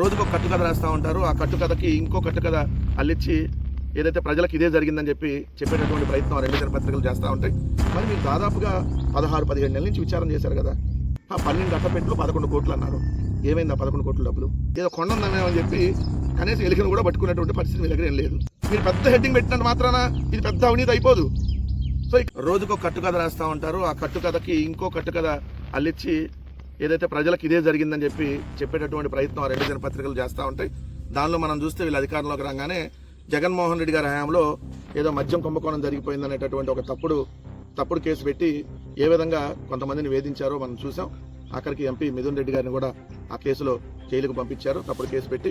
రోజుకు ఒక కట్టుకథ రాస్తూ ఉంటారు. ఆ కట్టుకథకి ఇంకో కట్టుకథ అల్లిచ్చి ఏదైతే ప్రజలకు ఇదే జరిగిందని చెప్పి చెప్పేటటువంటి ప్రయత్నం ఆ రెండు దినపత్రికలు చేస్తూ ఉంటాయి. మరి మీరు దాదాపుగా పదహారు పదిహేడు నెలల నుంచి విచారం చేశారు కదా. ఆ పన్నెండు అట్టపెట్లు పదకొండు కోట్లు అన్నారు. ఏమైంది ఆ పదకొండు కోట్ల డబ్బులు? ఏదో కొండ ఉందనేమని చెప్పి కనీసం ఎలికను కూడా పట్టుకునేటువంటి పరిస్థితి మీ దగ్గర ఏం లేదు. మీరు పెద్ద హెడ్డింగ్ పెట్టినంత మాత్రాన ఇది పెద్ద అవినీతి అయిపోదు. సో రోజుకు కట్టుకథ రాస్తూ ఉంటారు. ఆ కట్టుకథకి ఇంకో కట్టుకథ అల్లిచ్చి ఏదైతే ప్రజలకు ఇదే జరిగిందని చెప్పి చెప్పేటటువంటి ప్రయత్నం ఆ రెండు దినపత్రికలు చేస్తూ ఉంటాయి. దానిలో మనం చూస్తే వీళ్ళు అధికారంలోకి రాగానే జగన్మోహన్ రెడ్డి గారి హయాంలో ఏదో మద్యం కుంభకోణం జరిగిపోయిందనేటటువంటి ఒక తప్పుడు తప్పుడు కేసు పెట్టి ఏ విధంగా కొంతమందిని వేధించారో మనం చూసాం. ఆఖరికి ఎంపీ మిథున్ రెడ్డి గారిని కూడా ఆ కేసులో జైలుకు పంపించారు. తప్పుడు కేసు పెట్టి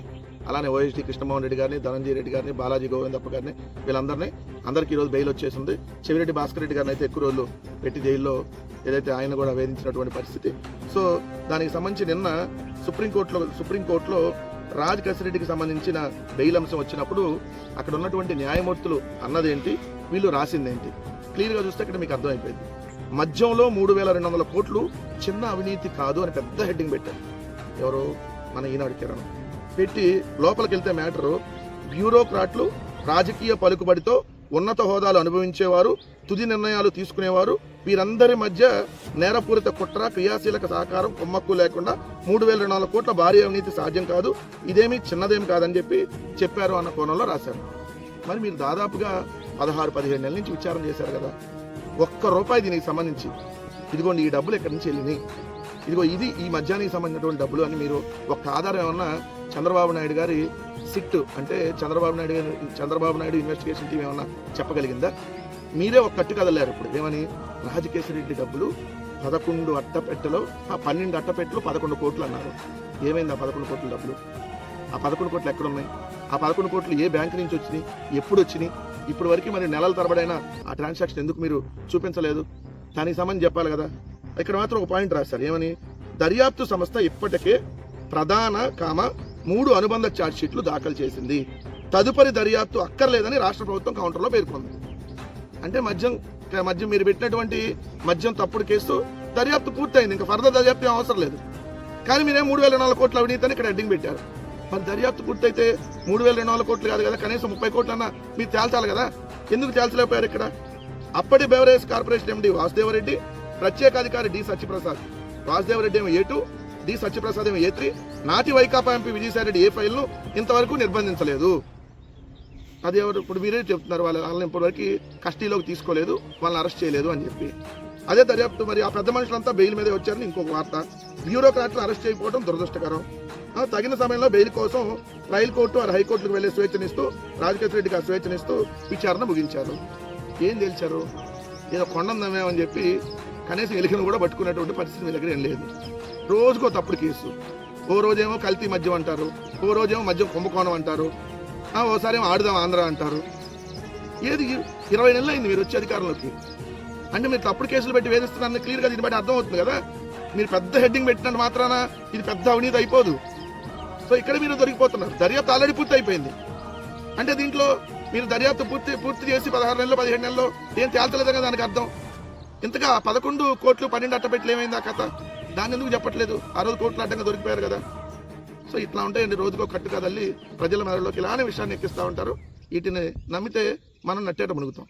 అలానే ఓఎస్టీ కృష్ణమోహన్ రెడ్డి గారిని ధనంజయ రెడ్డి గారిని బాలాజీ గోవిందప్ప గారిని వీళ్ళందరినీ అందరికీ ఈరోజు బెయిల్ వచ్చేసింది. చెవిరెడ్డి భాస్కర్ రెడ్డి గారిని అయితే ఎక్కువ రోజులు పెట్టి జైల్లో ఏదైతే ఆయన కూడా వేధించినటువంటి పరిస్థితి. సో దానికి సంబంధించి నిన్న సుప్రీంకోర్టులో సుప్రీంకోర్టులో రాజ్ కసిరెడ్డికి సంబంధించిన బెయిల్ అంశం వచ్చినప్పుడు అక్కడ ఉన్నటువంటి న్యాయమూర్తులు అన్నదేంటి వీళ్ళు రాసిందేంటి క్లియర్గా చూస్తే ఇక్కడ మీకు అర్థమైపోయింది. మద్యంలో మూడు వేల రెండు వందల కోట్లు చిన్న అవినీతి కాదు అని పెద్ద హెడ్డింగ్ పెట్టారు. ఎవరు? మన ఈనాడు కిరణ్. పెట్టి లోపలికి వెళ్తే మ్యాటరు బ్యూరోక్రాట్లు రాజకీయ పలుకుబడితో ఉన్నత హోదాలు అనుభవించేవారు తుది నిర్ణయాలు తీసుకునేవారు వీరందరి మధ్య నేరపూరిత కుట్ర క్రియాశీలక సహకారం కొమ్మక్కు లేకుండా మూడు వేల రెండు వందల కోట్ల భారీ అవినీతి సాధ్యం కాదు ఇదేమీ చిన్నదేమి కాదని చెప్పి చెప్పారు అన్న కోణంలో రాశారు. మరి మీరు దాదాపుగా పదహారు పదిహేడు నెలల నుంచి విచారణ చేశారు కదా. ఒక్క రూపాయి దీనికి సంబంధించి. ఇదిగోండి ఈ డబ్బులు ఎక్కడి నుంచి వెళ్ళినాయి. ఇదిగో ఇది ఈ మధ్యాహ్నానికి సంబంధించినటువంటి డబ్బులు అని మీరు ఒక ఆధారం ఏమన్నా చంద్రబాబు నాయుడు గారి సిట్ అంటే చంద్రబాబు నాయుడు గారి చంద్రబాబు నాయుడు ఇన్వెస్టిగేషన్ టీం ఏమన్నా చెప్పగలిగిందా? మీరే ఒక కట్టు కదలారు ఇప్పుడు. ఏమని? రాజకేశ్వరరెడ్డి డబ్బులు పదకొండు అట్టపెట్టెలో ఆ పన్నెండు అట్టపెట్టెలు పదకొండు కోట్లు అన్నారు. ఏమైంది ఆ పదకొండు కోట్ల డబ్బులు? ఆ పదకొండు కోట్లు ఎక్కడున్నాయి? ఆ పదకొండు కోట్లు ఏ బ్యాంక్ నుంచి వచ్చినాయి? ఎప్పుడు వచ్చినాయి? ఇప్పుడు వరకు మరి నెలల తరబడైనా ఆ ట్రాన్సాక్షన్ ఎందుకు మీరు చూపించలేదు? దానికి సంబంధించి చెప్పాలి కదా. ఇక్కడ మాత్రం ఒక పాయింట్ రాశారు. ఏమని? దర్యాప్తు సంస్థ ఇప్పటికే ప్రధాన కామ మూడు అనుబంధ షీట్లు దాఖలు చేసింది. తదుపరి దర్యాప్తు అక్కర్లేదని రాష్ట్ర ప్రభుత్వం కౌంటర్లో పేర్కొంది. అంటే మద్యం మద్యం మీరు పెట్టినటువంటి మద్యం తప్పుడు కేసు దర్యాప్తు పూర్తయింది. ఇంకా ఫర్దర్ దర్యాప్తు అవసరం లేదు. కానీ మీరే మూడు వేల నాలుగు కోట్ల అవినీతిని ఇక్కడ హెడ్డింగ్ పెట్టారు. మరి దర్యాప్తు పూర్తయితే మూడు వేల రెండు వందల కోట్లు కాదు కదా కనీసం ముప్పై కోట్లన్నా మీరు తేల్చాలి కదా? ఎందుకు తేల్చలేకపోయారు ఇక్కడ? అప్పటి బెవరేజ్ కార్పొరేషన్ ఎండి వాసుదేవరెడ్డి ప్రత్యేకాధికారి డి సత్యప్రసాద్. వాసుదేవరెడ్డి ఏమో ఏ టూ డి సత్యప్రసాద్ ఏమో ఏ త్రీ నాటి వైకాపా ఎంపీ విజయసాయిరెడ్డి ఏ ఫైల్ను ఇంతవరకు నిర్బంధించలేదు. అది ఎవరు ఇప్పుడు మీరే చెప్తున్నారు వాళ్ళ వాళ్ళని ఇప్పటివరకు కస్టడీలోకి తీసుకోలేదు వాళ్ళని అరెస్ట్ చేయలేదు అని చెప్పి. అదే దర్యాప్తు మరి ఆ పెద్ద మనుషులంతా బెయిల్ మీదే వచ్చారని ఇంకొక వార్త. బ్యూరోక్రాట్లు అరెస్ట్ చేయకపోవడం దురదృష్టకరం. తగిన సమయంలో బెయిల్ కోసం ట్రయల్ కోర్టు వారు హైకోర్టుకు వెళ్ళే స్వేచ్ఛనిస్తూ రాజకేశ్వర రెడ్డికి ఆ స్వేచ్ఛనిస్తూ విచారణ ముగించారు. ఏం తేల్చారు? ఏదో కొండందమేమని చెప్పి కనీసం ఎలికను కూడా పట్టుకునేటువంటి పరిస్థితి మీ దగ్గర ఏం లేదు. రోజుకో తప్పుడు కేసు. ఓ రోజేమో కల్తీ మద్యం అంటారు ఓ రోజేమో మద్యం కుంభకోణం అంటారు ఓసారి ఏమో ఆడుదాం ఆంధ్ర అంటారు. ఏది ఇరవై నెలలు అయింది మీరు వచ్చే అధికారంలోకి. అంటే మీరు తప్పుడు కేసులు పెట్టి వేధిస్తున్నారని క్లియర్గా దీన్ని బట్టి అర్థమవుతుంది కదా. మీరు పెద్ద హెడ్డింగ్ పెట్టినంత మాత్రాన ఇది పెద్ద అవినీతి అయిపోదు. సో ఇక్కడ మీరు దొరికిపోతున్నారు. దర్యాప్తు ఆల్రెడీ పూర్తి అయిపోయింది. అంటే దీంట్లో మీరు దర్యాప్తు పూర్తి పూర్తి చేసి పదహారు నెలలు పదిహేడు నెలల్లో ఏం తేల్చలేదని దానికి అర్థం? ఇంతగా పదకొండు కోట్లు పన్నెండు అట్టపెట్లు ఏమైంది ఆ కథ? దాన్ని ఎందుకు చెప్పట్లేదు? ఆ రోజు కోట్లు అడ్డంగా దొరికిపోయారు కదా. సో ఇట్లా ఉంటాయండి రోజుకో కట్టు కదల్లి ప్రజల మెదడులోకి ఇలానే విషయాన్ని ఎక్కిస్తూ ఉంటారు. వీటిని నమ్మితే మనం నట్టేట మునుగుతాం.